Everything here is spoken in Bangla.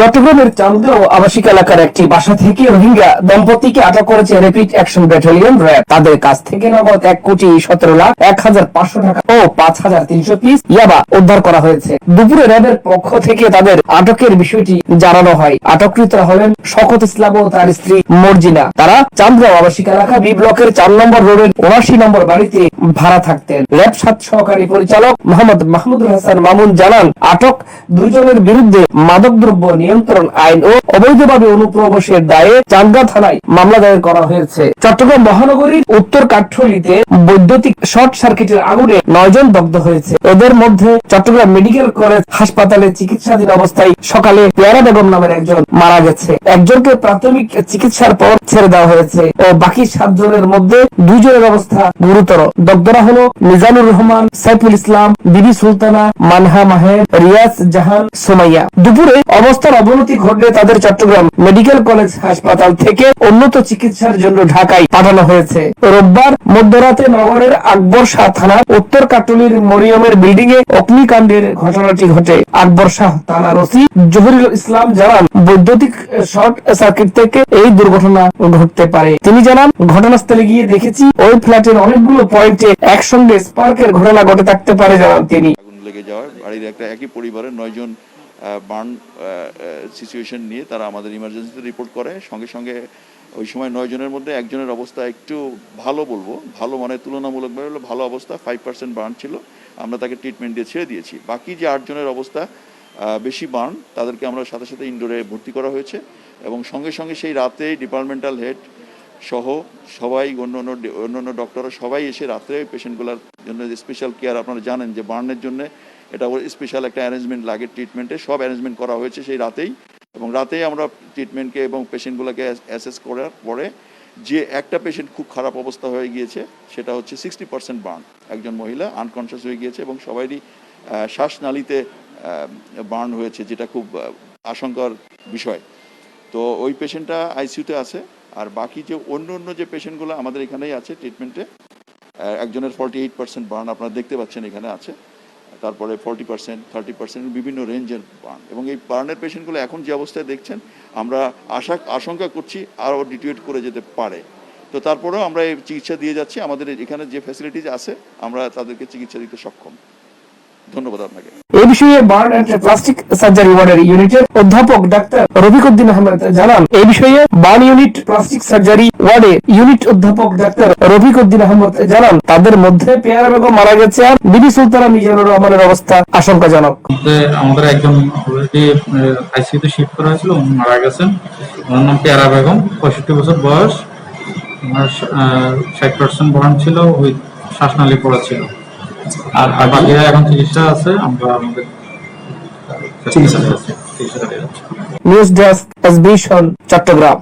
চট্টগ্রামের চান্দগাঁও আবাসিক এলাকার একটি বাসা থেকে রোহিঙ্গা দম্পতিকে আটক করেছে র্যাপিড অ্যাকশন ব্যাটালিয়ন র্যাব। তাদের কাছ থেকে নগদ এক কোটি সতেরো লাখ এক হাজার পাঁচশো টাকা ও পাঁচ হাজার তিনশো পিস ইয়াবা উদ্ধার করা হয়েছে। দুপুরে র্যাবের পক্ষ থেকে তাদের আটকের বিষয়টি জানানো হয়। আটককৃতরা হলেন শকত ইসলাম ও তার স্ত্রী মর্জিনা। তারা চান্দগাঁও আবাসিক এলাকা বি ব্লকের চার নম্বর রোডের উনাশি নম্বর বাড়িতে ভাড়া থাকতেন। র্যাব সাত সহকারী পরিচালক মোহাম্মদ মাহমুদুল হাসান মামুন জানান, আটক দুজনের বিরুদ্ধে মাদকদ্রব্য নিয়ন্ত্রণ আইন ও অবৈধভাবে অনুপ্রবেশের দায়ে চান্দগা থানায় মামলা দায়ের করা হয়েছে। চট্টগ্রাম মহানগরীর উত্তর কাঠখড়িতে বৈদ্যুতিক শর্ট সার্কিটের আগুনে নয়জন দগ্ধ হয়েছে। এদের মধ্যে চট্টগ্রাম মেডিকেল কলেজ হাসপাতালে চিকিৎসাধীন অবস্থায় সকালে পেয়ারা বেগম নামের একজন মারা গেছে। একজনকে প্রাথমিক চিকিৎসার পর ছেড়ে দেওয়া হয়েছে ও বাকি সাতজনের মধ্যে দুইজনের অবস্থা গুরুতর। দগ্ধরা হলো মিজানুর রহমান, সাইফুল ইসলাম, বিবি সুলতানা, মানহা মাহের, রিয়াজ জাহান, সোমাইয়া। দুপুরে অবস্থার অবনতি ঘটলে তাদের চট্টগ্রাম মেডিকেল কলেজ হাসপাতাল থেকে উন্নত চিকিৎসার জন্য ঢাকায় পাঠানো হয়েছে। রোববার মধ্যরাতে নগরের আকবর শাহ থানার উত্তর কাটুলির মরিয়মের বিল্ডিং এ অগ্নিকাণ্ডের ঘটনাটি ঘটে। আকবর শাহ থানার ওসি জহুরুল ইসলাম জানান, বৈদ্যুতিক শর্ট সার্কিট থেকে এই দুর্ঘটনা ঘটতে পারে। তিনি জানান, ঘটনাস্থলে গিয়ে দেখেছি, ওই ফ্ল্যাটের অনেকগুলো পয়েন্টে একসঙ্গে স্পার্কের ঘটনা ঘটে থাকতে পারে, জানান তিনি। লেগে যাওয়ার বাড়ির একটা একই পরিবারের নয়জন বার্ন সিচুয়েশন নিয়ে তারা আমাদের ইমার্জেন্সিতে রিপোর্ট করে। সঙ্গে সঙ্গে ওই সময় নয়জনের মধ্যে একজনের অবস্থা একটু ভালো বলব, ভালো মানে তুলনামূলকভাবে হলো ভালো অবস্থা ফাইভ পার্সেন্ট বার্ন ছিল। আমরা তাকে ট্রিটমেন্ট দিয়ে ছেড়ে দিয়েছি। বাকি যে আটজনের অবস্থা বেশি বার্ন তাদেরকে আমরা সাথে সাথে ইনডোরে ভর্তি করা হয়েছে। এবং সঙ্গে সঙ্গে সেই রাতেই ডিপার্টমেন্টাল হেড সহ সবাই, অন্য অন্য অন্য অন্য ডক্টররা সবাই এসে রাত্রে পেশেন্টগুলোর জন্য স্পেশাল কেয়ার আপনারা জানেন যে বার্নের জন্য এটা ওর স্পেশাল একটা অ্যারেঞ্জমেন্ট লাগে ট্রিটমেন্টে সব অ্যারেঞ্জমেন্ট করা হয়েছে সেই রাতেই। এবং রাতেই আমরা ট্রিটমেন্টকে এবং পেশেন্টগুলোকে অ্যাসেস করার পরে যে একটা পেশেন্ট খুব খারাপ অবস্থা হয়ে গিয়েছে, সেটা হচ্ছে সিক্সটি পার্সেন্ট বার্ন একজন মহিলা আনকনসিয়াস হয়ে গিয়েছে এবং সবারই শ্বাসনালীতে বার্ন হয়েছে, যেটা খুব আশঙ্কার বিষয়। তো ওই পেশেন্টটা আইসিইউতে আছে, আর বাকি যে অন্য অন্য যে পেশেন্টগুলো আমাদের এখানেই আছে ট্রিটমেন্টে একজনের ফর্টি এইট পার্সেন্ট বার্ন আপনারা দেখতে পাচ্ছেন এখানে আছে। তারপরে ফর্টি পার্সেন্ট থার্টি পার্সেন্ট বিভিন্ন রেঞ্জের বার্ন এবং এই বার্নের পেশেন্টগুলো এখন যে অবস্থায় দেখছেন, আমরা আশা, আশঙ্কা করছি আরও ডিটিউট করে যেতে পারে। তো তারপরেও আমরা এই চিকিৎসা দিয়ে যাচ্ছি। আমাদের এখানে যে ফ্যাসিলিটিস আছে, আমরা তাদেরকে চিকিৎসা দিতে সক্ষম। ধন্যবাদ আপনাকে। এই বিষয়ে বার্ন অ্যান্ড প্লাস্টিক সার্জারি ওয়ার্ডের ইউনিটের অধ্যাপক ডাক্তার রফিকুদ্দিন আহমেদ জানান এই বিষয়ে বার্ন ইউনিট প্লাস্টিক সার্জারি ওয়ার্ডে ইউনিট অধ্যাপক ডাক্তার রফিকুদ্দিন আহমেদ জানান তাদের মধ্যে পেয়ারা বেগম মারা গেছে আর বিবি সুলতানা মিজানুর রহমানের অবস্থা আশঙ্কাজনক। আমাদের একজন অলরেডি আইসিইউতে শিফট করা হয়েছিল উনি মারা গেছেন। ওনার নাম পেয়ারা বেগম পঁয়ষট্টি বছর বয়স। ওনার ষাট পার্সেন্ট বহন ছিল উইথ শ্বাসনালী পড়া ছিল। আর আর বাকিরা এখন চিকিৎসা আছে আমরা আমাদের চিকিৎসা নিউজ ডেস্ক এসবিশন চট্টগ্রাম